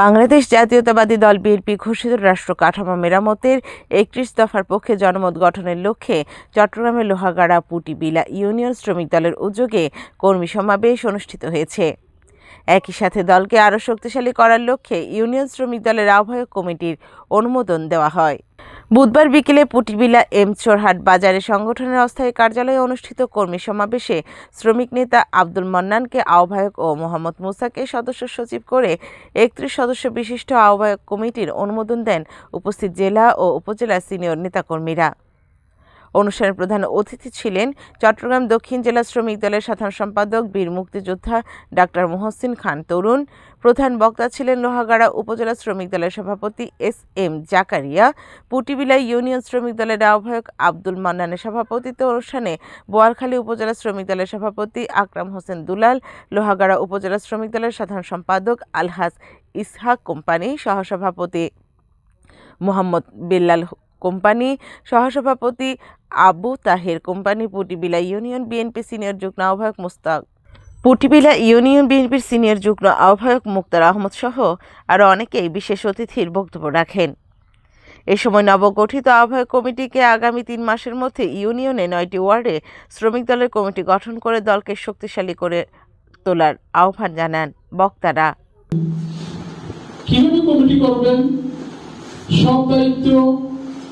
বাংলাদেশ জাতীয়তাবাদী দল বিএনপি ঘোষিত রাষ্ট্র কাঠামো মেরামতের একত্রিশ দফার পক্ষে জনমত গঠনের লক্ষ্যে চট্টগ্রামের লোহাগাড়া পুটিবিলা ইউনিয়ন শ্রমিক দলের উদ্যোগে কর্মী সমাবেশ অনুষ্ঠিত হয়েছে। একই সাথে দলকে আরও শক্তিশালী করার লক্ষ্যে ইউনিয়ন শ্রমিক দলের আহ্বায়ক কমিটির অনুমোদন দেওয়া হয়। বুধবার বিকেলে পুটিবিলা এম চোরহাট বাজারে সংগঠনের অস্থায়ী কার্যালয়ে অনুষ্ঠিত কর্মী সমাবেশে শ্রমিক নেতা আব্দুল মান্নানকে আহ্বায়ক ও মোহাম্মদ মুসাকে সদস্য সচিব করে একত্রিশ সদস্য বিশিষ্ট আহ্বায়ক কমিটির অনুমোদন দেন উপস্থিত জেলা ও উপজেলা সিনিয়র নেতাকর্মীরা। অনুষ্ঠানের প্রধান অতিথি ছিলেন চট্টগ্রাম দক্ষিণ জেলা শ্রমিক দলের সাধারণ সম্পাদক, বীর মুক্তিযোদ্ধা ডাক্তার মোহসিন খান তরুণ, প্রধান বক্তা ছিলেন লোহাগাড়া উপজেলা শ্রমিক দলের সভাপতি S M Zakaria Putibila union শ্রমিক দলের আহ্বায়ক আব্দুল মান্নানের সভাপতিত্বে অনুষ্ঠানে বোয়ালখালী উপজেলা শ্রমিক দলের সভাপতি আকরাম হোসেন দুলাল, লোহাগাড়া উপজেলা শ্রমিক দলের সাধারণ সম্পাদক আলহাজ ইসহাক কোম্পানি, সহসভাপতি মোহাম্মদ বিল্লাল কোম্পানি সহসভাপতি Abu Taher, company Putibila union BNP senior যুগ্ম আহ্বায়ক মুস্তাক, পুটিবিলা ইউনিয়ন বিএনপির সিনিয়র যুগ্ম আহ্বায়ক মুক্তার আহমদ সহ আরও অনেকেই বিশেষ অতিথির বক্তব্য রাখেন। এ সময় নবগঠিত আহ্বায়ক কমিটিকে আগামী তিন মাসের মধ্যে ইউনিয়নে নয়টি ওয়ার্ডে শ্রমিক দলের কমিটি গঠন করে দলকে শক্তিশালী করে তোলার আহ্বান জানান বক্তারা। কীভাবে কমিটি করবেন? সব দায়িত্ব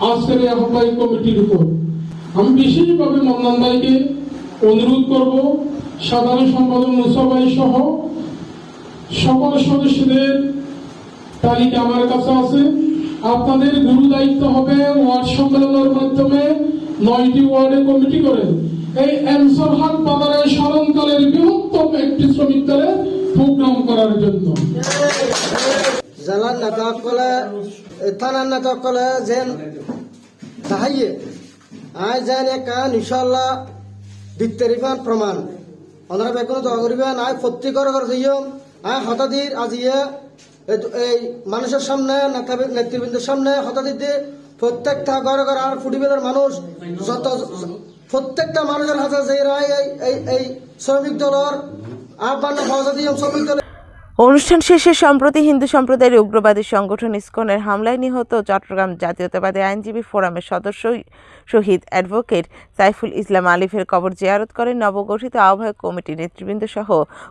আজকের এই আহ্বায়ক কমিটির উপর আমি বিশেষভাবে মন্নান ভাইকে অনুরোধ করব, সাধারণ সম্পাদক মুসা ভাই সহ সকল সদস্যদের তালিকা আমার কাছে আছে। আপনাদের গুরু দায়িত্ব হবে ওয়ার্ড সম্মেলনের মাধ্যমে নয়টি ওয়ার্ডে কমিটি করে। এই এনসরহাট বাজারের জেলার নেতাসকলে থানার নেতাসকলে যেন তাহাইয়ে। আই যেন একান ইনশাল্লাহ দিত্তারিফান প্রমাণ। ওনারা বেগুন দোয়া আই প্রত্যেকের ঘর যাইম আই হতাদির আজিয়ে এই- মানুষের সামনে, নেতা, নেতৃবৃন্দের সামনে হতাদিতে প্রত্যেকটা ঘরে ঘরে আর ফুটিবেলের মানুষ, যত, প্রত্যেকটা মানুষের হাতে যে রায়, এই এই শ্রমিক দলের আহ্বান দিম শ্রমিক দলের অনুষ্ঠান শেষে সম্প্রতি হিন্দু সম্প্রদায়ের উগ্রবাদী সংগঠন ইসকনের হামলায় নিহত চট্টগ্রাম জাতীয়তাবাদী আইনজীবী ফোরামের সদস্য শহীদ অ্যাডভোকেট সাইফুল ইসলাম আলিফের কবর জিয়ারত করেন নবগঠিত আহ্বায়ক কমিটির নেতৃবৃন্দ সহ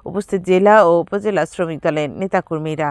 উপস্থিত জেলা ও উপজেলা শ্রমিক দলের নেতাকর্মীরা।